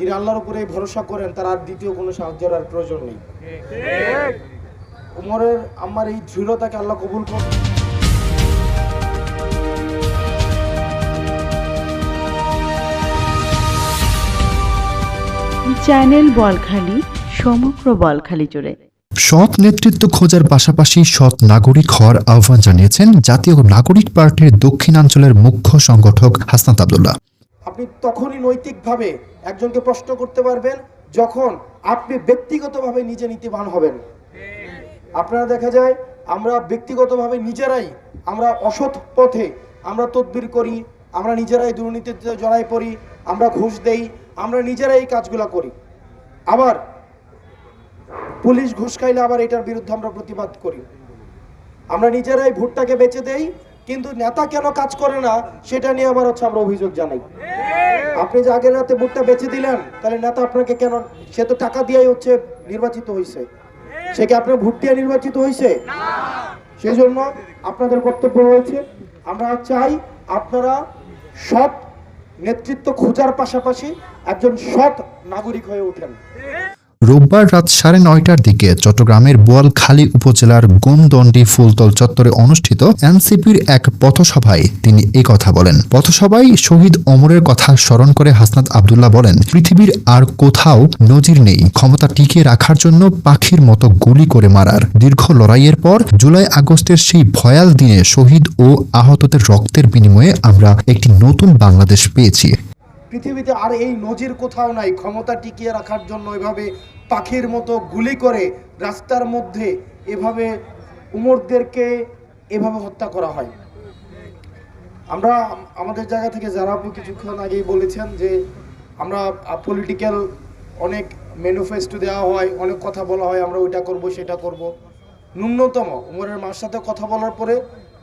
যিনি আল্লাহর উপরে ভরসা করেন তার আর দ্বিতীয় কোনো সাহায্যের আর প্রয়োজন নেই। উমরের আমার এই দৃঢ়তাকে আল্লাহ কবুল করুন। চ্যানেল বলখালি সমগ্র বলখালি জুড়ে। সৎ নেতৃত্ব খোঁজার পাশাপাশি সৎ নাগরিক হওয়ার আহ্বান জানিয়েছেন জাতীয় নাগরিক পার্টির দক্ষিণাঞ্চলের মুখ্য সংগঠক হাসনাত আবদুল্লাহ। আপনি তখনই নৈতিকভাবে একজনকে প্রশ্ন করতে পারবেন যখন আপনি ব্যক্তিগতভাবে নিজে নীতিবান হবেন। আপনারা দেখা যায়, আমরা ব্যক্তিগতভাবে নিজেরাই আমরা অসৎ পথে আমরা তদবির করি, আমরা নিজেরাই দুর্নীতিতে জড়াই পড়ি, আমরা ঘুষ দেই, আমরা নিজেরাই এই কাজগুলো করি। আবার পুলিশ ঘুষ খাইলে আবার এটার বিরুদ্ধে আমরা প্রতিবাদ করি। আমরা নিজেরাই ভোটটাকে বেচে দেই কিন্তু নেতা কেন কাজ করে না, সেটা নিয়ে আবার হচ্ছে আমরা অভিযোগ জানাই। আপনি যে আগের রাতে ভোটটা বেচে দিলেন, তাহলে নেতা আপনাকে কেন, সে তো টাকা দিয়েই হচ্ছে নির্বাচিত হয়েছে সে কি আপনার ভোট দিয়ে নির্বাচিত হয়েছে সেই জন্য আপনাদের কর্তব্য রয়েছে। আমরা চাই আপনারা সৎ নেতৃত্ব খোঁজার পাশাপাশি একজন সৎ নাগরিক হয়ে ওঠেন। রোববার রাত সাড়ে নয়টার দিকে চট্টগ্রামের বোয়ালখালী উপজেলার গোমদণ্ডি ফুলতল চত্বরে অনুষ্ঠিত এনসিপির এক পথসভায় তিনি এই কথা বলেন। পথসভায় শহীদ অমরের কথা স্মরণ করে হাসনাত আবদুল্লাহ বলেন, পৃথিবীর আর কোথাও নজির নেই। ক্ষমতা টিকিয়ে রাখার জন্য পাখির মতো গুলি করে মারার। দীর্ঘ লড়াইয়ের পর জুলাই আগস্টের সেই ভয়াল দিনে শহীদ ও আহতদের রক্তের বিনিময়ে আমরা একটি নতুন বাংলাদেশ পেয়েছি। পৃথিবীতে আর এই নজির কোথাও নাই। ক্ষমতা টিকিয়ে রাখার জন্য এভাবে পাখির মতো গুলি করে রাস্তার মধ্যে এভাবে উমরদেরকে এভাবে হত্যা করা হয়। আমরা আমাদের জায়গা থেকে যারা কিছুক্ষণ আগেই বলেছেন যে আমরা পলিটিক্যাল অনেক ম্যানিফেস্টো দেওয়া হয়, অনেক কথা বলা হয়, আমরা ওইটা করব, সেটা করব। ন্যূনতম, উমরের মার সাথে কথা বলার পরে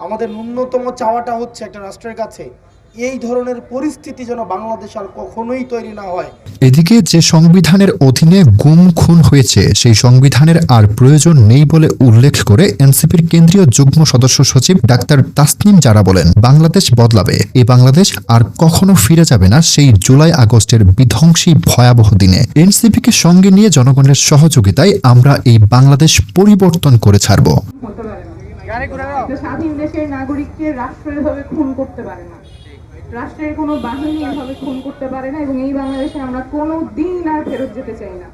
আমাদের ন্যূনতম চাওয়াটা হচ্ছে একটা রাষ্ট্রের কাছে। এই ধরনের পরিস্থিতি যেন বাংলাদেশ আর কখনোই তৈরি না হয়। এদিকে যে সংবিধানের অধীনে গুম খুন হয়েছে সেই সংবিধানের আর প্রয়োজন নেই বলে উল্লেখ করে এনসিপির কেন্দ্রীয় যুগ্ম সদস্য সচিব ডাক্তার তাসনিম যারা বলেন বাংলাদেশ বদলাবে। এই বাংলাদেশ আর কখনো ফিরে যাবে না সেই জুলাই আগস্টের বিধ্বংসী ভয়াবহ দিনে। এনসিপিকে সঙ্গে নিয়ে জনগণের সহযোগিতায় আমরা এই বাংলাদেশ পরিবর্তন করে ছাড়ব। একটা স্বাধীন দেশের নাগরিককে রাষ্ট্র এভাবে খুন করতে পারে না। রাষ্ট্রের কোনো বাহিনী এভাবে খুন করতে পারে না এবং এই বাংলাদেশে আমরা কোনো দিন আর ফেরত যেতে চাই না।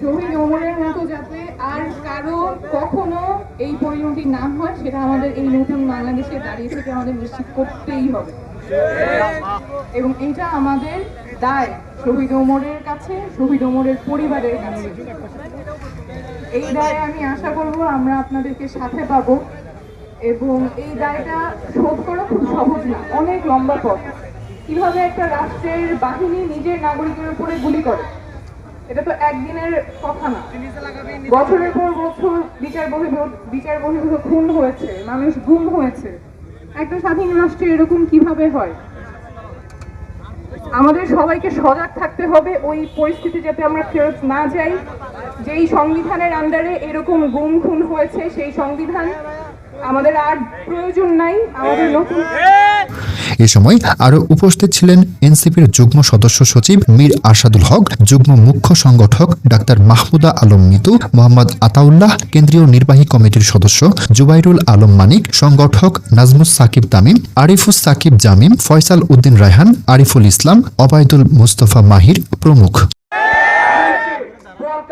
শহীদ ওমরের মতো যাতে আর কারও কখনো এই পরিণতি না হয়, সেটা আমাদের এই নতুন বাংলাদেশে দাঁড়িয়ে থেকে আমাদের নিশ্চিত করতেই হবে। এবং এটা আমাদের দায়, শহীদ ওমরের কাছে, শহীদ ওমরের পরিবারের কাছে। এই দায়ে আমি আশা করব আমরা আপনাদেরকে সাথে পাবো এবং এই দায়টা শোধ করা খুব সহজ না, অনেক লম্বা পথ। কীভাবে একটা রাষ্ট্রের বাহিনী নিজের নাগরিকের উপরে গুলি করে, এটা তো একদিনের কথা না। বছরের পর বছর বিচার বহির্ভূত বিচার বহির্ভূত খুন হয়েছে, মানুষ গুম হয়েছে। একটা স্বাধীন রাষ্ট্রে এরকম কীভাবে হয়? আমাদের সবাইকে সজাগ থাকতে হবে, ওই পরিস্থিতি যাতে আমরা ফেরত না যাই। যেই সংবিধানের আন্ডারে এরকম গুম খুন হয়েছে, সেই সংবিধান আমাদের আর প্রয়োজন নাই, আমাদের নতুন এ সময় আরও উপস্থিত ছিলেন এনসিপির যুগ্ম সদস্য সচিব মীর আরশাদুল হক, যুগ্ম মুখ্য সংগঠক ডাক্তার মাহমুদা আলম মিতু, মোহাম্মদ আতাউল্লাহ, কেন্দ্রীয় নির্বাহী কমিটির সদস্য জুবাইরুল আলম মানিক, সংগঠক নাজমুস সাকিব তামিম, আরিফুস সাকিব জামিম, ফয়সাল উদ্দিন রায়হান, আরিফুল ইসলাম অবায়দুল মুস্তফা মাহির প্রমুখ।